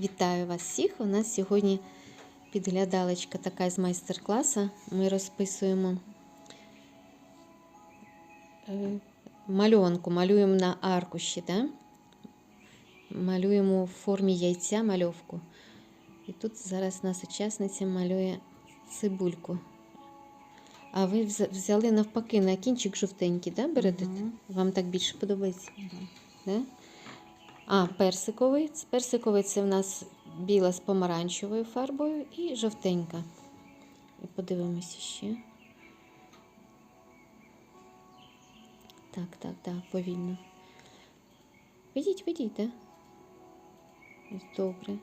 Вітаю вас всіх! У нас сьогодні підглядалочка така з майстер-класу. Ми розписуємо е, мальонку, малюємо на аркуші, да? малюємо у формі яйця мальовку. І тут зараз нас учасниця малює цибульку. А ви взяли навпаки на кінчик жовтенький, да, берете? Мгм. Вам так більше подобається? Да. Да? А, персиковий. Персиковий це в нас біла з помаранчевою фарбою і жовтенька. І подивимося ще. Так, так, так, повільно. Ведіть, ведіть? Добре.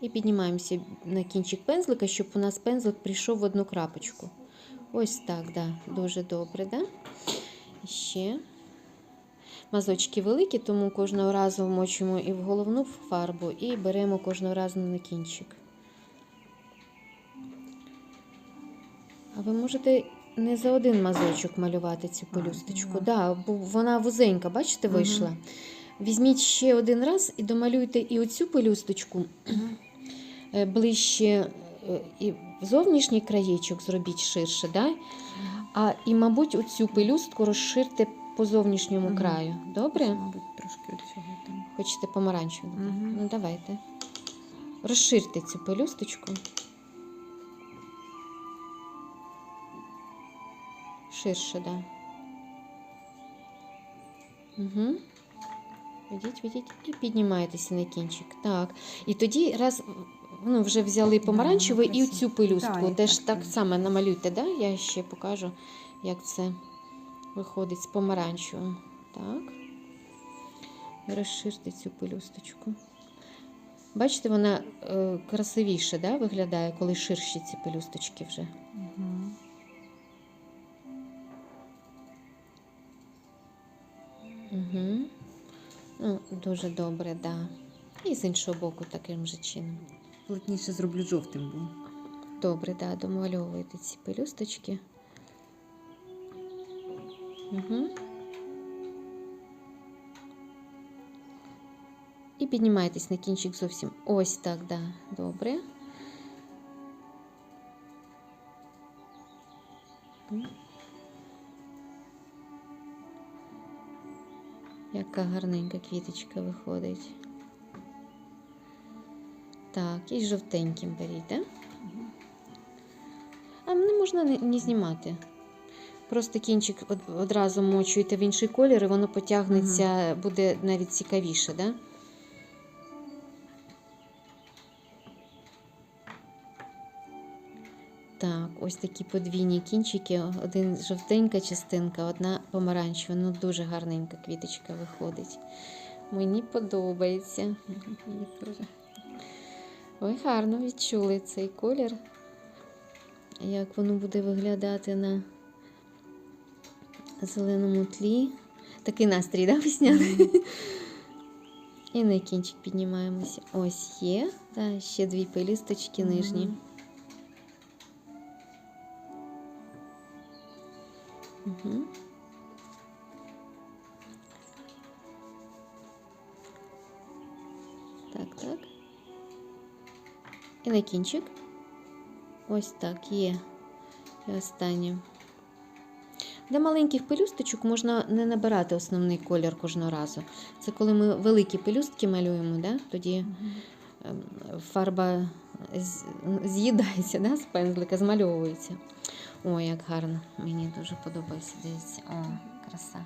І піднімаємося на кінчик пензлика, щоб у нас пензлик прийшов в одну крапочку. Ось так, да. Дуже добре, да? І Ще. Мазочки великі, тому кожного разу вмочимо і в головну фарбу, і беремо кожного разу на кінчик. А ви можете не за один мазочок малювати цю пелюсточку. Да, бо вона вузенька, бачите, вийшла. Візьміть ще один раз і домалюйте і оцю пелюсточку е, ближче е, і зовнішній краєчок зробіть ширше, да? а і, мабуть, оцю пелюстку розширте по зовнішньому Мгм. краю. Добре? Мабуть, трошки цього там. Хочете помаранчеву? Мгм. Ну, давайте. Розширте цю пелюсточку. Ширше, да. Угу. Ведіть, ведіть. І піднімаєтеся на кінчик. Так. І тоді раз ну, вже взяли помаранчеву і красиво. цю пелюстку. Так, Теж так, так так. само намалюйте, да? Я ще покажу, як це виходить з помаранчевим. Так. Розширте цю пелюсточку. Бачите, вона е, красивіше да, виглядає, коли ширші ці пелюсточки вже. Мгм. Угу. Ну, дуже добре, да. І з іншого боку таким же чином. Плотніше зроблю жовтим, Добре, да, домальовуєте ці пелюсточки. Угу. І піднімайтесь на кінчик зовсім. Ось так, да. Добре. Яка гарненька квіточка виходить. Так, і жовтеньким беріть, так? А не можна не знімати. Просто кінчик одразу мочуєте в інший колір, і воно потягнеться, буде навіть цікавіше, да? Так, ось такі подвійні кінчики. Один жовтенька частинка, одна помаранчева. Ну, дуже гарненька квіточка виходить. Мені подобається. Ой, гарно відчули цей колір. Як воно буде виглядати на зеленому тлі. Такий настрій, да, весняний? І на кінчик піднімаємося. Ось є. Та ще дві пелюсточки нижні. Угу. Так, так. І на кінчик. Ось так є. І останнє. Для маленьких пелюсточок можна не набирати основний колір кожного разу. Це коли ми великі пелюстки малюємо, да? тоді ем, фарба з'їдається да, з пензлика, змальовується. Ой, як гарно. Мені дуже подобається. Дивіться. О, краса.